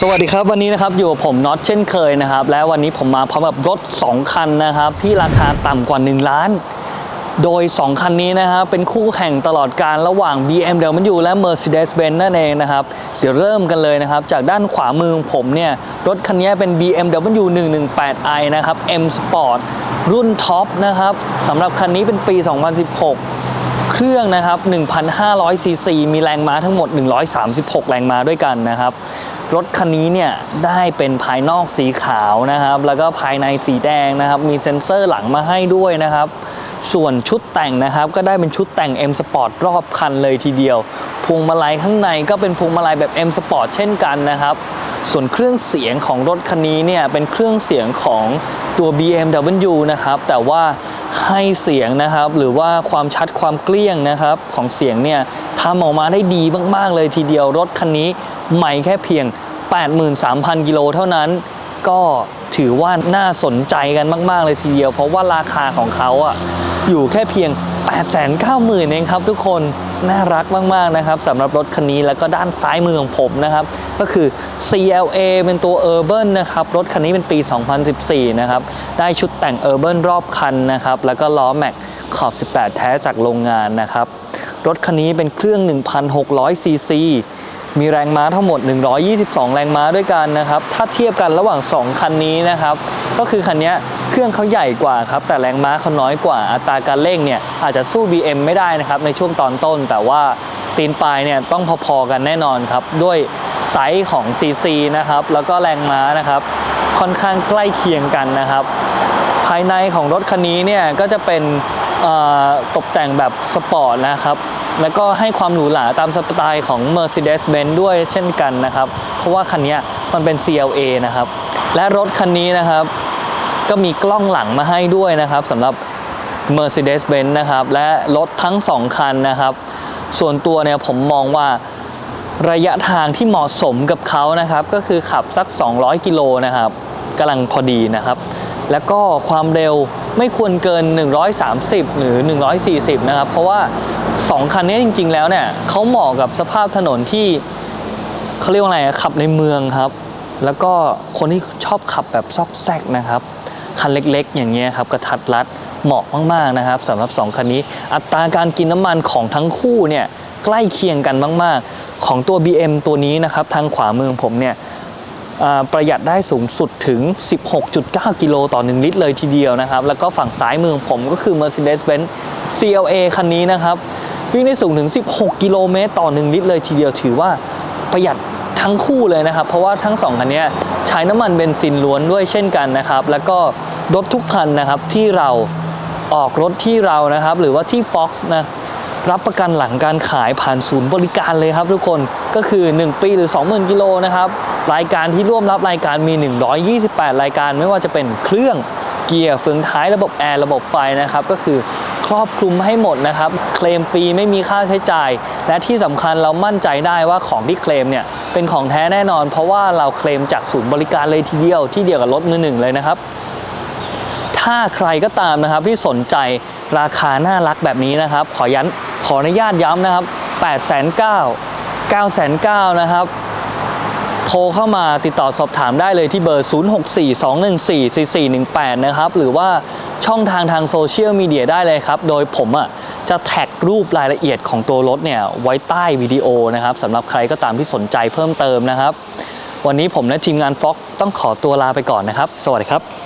สวัสดีครับวันนี้นะครับอยู่กับผมน็อตเช่นเคยนะครับ และวันนี้ผมมาพร้อมกับรถ 2 คันนะครับ ที่ราคาต่ำกว่า 1 ล้าน โดย 2 คันนี้นะครับเป็นคู่แข่งตลอดการระหว่าง BMW และ Mercedes-Benz นั่นเองนะครับ เดี๋ยวเริ่มกันเลยนะครับ จากด้านขวามือของผมเนี่ย รถคันนี้เป็น BMW 118i นะครับ M Sport รุ่นท็อปนะครับสำหรับคันนี้เป็นปี 2016เครื่องนะครับ1,500ซีซีมีแรงม้าทั้งหมด 136 แรงม้าด้วยกันนะครับ รถคันนี้เนี่ยได้เป็นภายนอกสีขาวนะครับ แล้วก็ภายในสีแดงนะครับ มีเซ็นเซอร์หลังมาให้ด้วยนะครับ ส่วนชุดแต่งนะครับ ก็ได้เป็นชุดแต่ง M Sport รอบคันเลยทีเดียว พวงมาลัยข้างในก็เป็นพวงมาลัยแบบ M Sport เช่นกันนะครับส่วนเครื่องเสียงของรถคันนี้เนี่ยเป็นเครื่องเสียงของตัว BMW นะครับ แต่ว่าให้เสียงนะครับ หรือว่าความชัดความเกลี้ยงนะครับของเสียงเนี่ยทำออกมาได้ดีมาก ๆ เลยทีเดียวรถคันนี้ใหม่แค่เพียง 83,000 กิโลเท่านั้น ก็ถือว่าน่าสนใจกันมาก ๆ เลยทีเดียว เพราะว่าราคาของเขาอะอยู่แค่เพียง 890,000 เองครับทุกคนน่ารักมาก ๆ นะครับสำหรับรถคันนี้แล้วก็ด้านซ้ายมือของผมนะครับ ก็คือ CLA เป็นตัว Urban นะครับ รถคันนี้เป็นปี 2014 นะครับ ได้ชุดแต่ง Urban รอบคันนะครับ แล้วก็ล้อแม็กขอบ 18 แท้จากโรงงานนะครับ รถคันนี้เป็นเครื่อง 1,600ซีซี มีแรงม้าทั้งหมด 122 แรงม้าด้วยกันนะครับ ถ้าเทียบกันระหว่าง 2 คันนี้นะครับ ก็คือคันนี้เครื่องเขาใหญ่กว่าครับ แต่แรงม้าเขาน้อยกว่า อัตราการเร่งเนี่ยอาจจะสู้ BM ไม่ได้นะครับในช่วงตอนต้น แต่ว่าตีนปลายเนี่ยต้องพอๆกันแน่นอนครับ ด้วยไซส์ของ CC นะครับ แล้วก็แรงม้านะครับ ค่อนข้างใกล้เคียงกันนะครับ ภายในของรถคันนี้เนี่ยก็จะเป็นตกแต่งแบบสปอร์ตนะครับ แล้วก็ให้ความหรูหราตามสไตล์ของ Mercedes-Benz ด้วยเช่นกันนะครับ เพราะว่าคันนี้มันเป็น CLA นะครับ และรถคันนี้นะครับ ก็มีกล้องหลังมาให้ด้วยนะครับสำหรับ Mercedes-Benz นะครับ และรถทั้ง 2 คันนะครับ ส่วนตัวเนี่ยผมมองว่าระยะทางที่เหมาะสมกับเขานะครับ ก็คือขับสัก 200 กิโลนะครับกำลังพอดีนะครับ แล้วก็ความเร็ว ไม่ควรเกิน 130 หรือ 140 นะครับ เพราะว่า 2 คันนี้จริง ๆ แล้วเนี่ยเขาเหมาะกับสภาพถนนที่เขาเรียกว่าอะไรขับในเมืองครับ แล้วก็คนที่ชอบขับแบบซอกแซกนะครับ คันเล็กๆ อย่างเงี้ยครับกระทัดรัดเหมาะมากๆนะครับสำหรับ 2 คันนี้ อัตราการกินน้ำมันของทั้งคู่เนี่ยใกล้เคียงกันมาก ๆ ของตัว BM ตัวนี้นะครับทางขวามือของผมเนี่ย ประหยัดได้สูงสุดถึง 16.9 กิโลต่อ 1 ลิตรเลยทีเดียวนะครับ แล้วก็ฝั่งซ้ายมือของผมก็คือ Mercedes-Benz CLA คันนี้นะครับวิ่งได้สูงถึง 16 กิโลเมตรต่อ 1 ลิตรเลยทีเดียวถือว่าประหยัดทั้งคู่เลยนะครับ เพราะว่าทั้งสองคันนี้ใช้น้ำมันเบนซินล้วนด้วยเช่นกันนะครับ แล้วก็รถทุกคันนะครับที่เราออกรถที่เรานะครับ หรือว่าที่ Fox นะรับประกันหลังการขายผ่านศูนย์บริการเลยครับทุกคน ก็คือ 1 ปีหรือ 20,000 กิโลนะครับ รายการที่ร่วมรับรายการมี 128 รายการ ไม่ว่าจะเป็นเครื่องเกียร์เฟืองท้ายระบบแอร์ระบบไฟนะครับ ก็คือครอบคลุมให้หมดนะครับ เคลมฟรีไม่มีค่าใช้จ่าย และที่สำคัญเรามั่นใจได้ว่าของที่เคลมเนี่ยเป็นของแท้แน่นอน เพราะว่าเราเคลมจากศูนย์บริการเลยทีเดียวที่เดียวกับรถมือหนึ่งเลยนะครับ ถ้าใครก็ตามนะครับที่สนใจราคาน่ารักแบบนี้นะครับ ขอยันขออนุญาตย้ำนะครับ8 9 0 0 9 9 9 0นะครับโทรเข้ามาติดต่อสอบถามได้เลยที่เบอร์ 0642144418 นะครับ หรือว่าช่องทางทางโซเชียลมีเดียได้เลยครับ โดยผมอะจะแท็กรูปรายละเอียดของตัวรถเนี่ย ไว้ใต้วิดีโอนะครับสำหรับใครก็ตามที่สนใจเพิ่มเติมนะครับ วันนี้ผมและทีมงานฟ็อกต้องขอตัวลาไปก่อนนะครับ สวัสดีครับ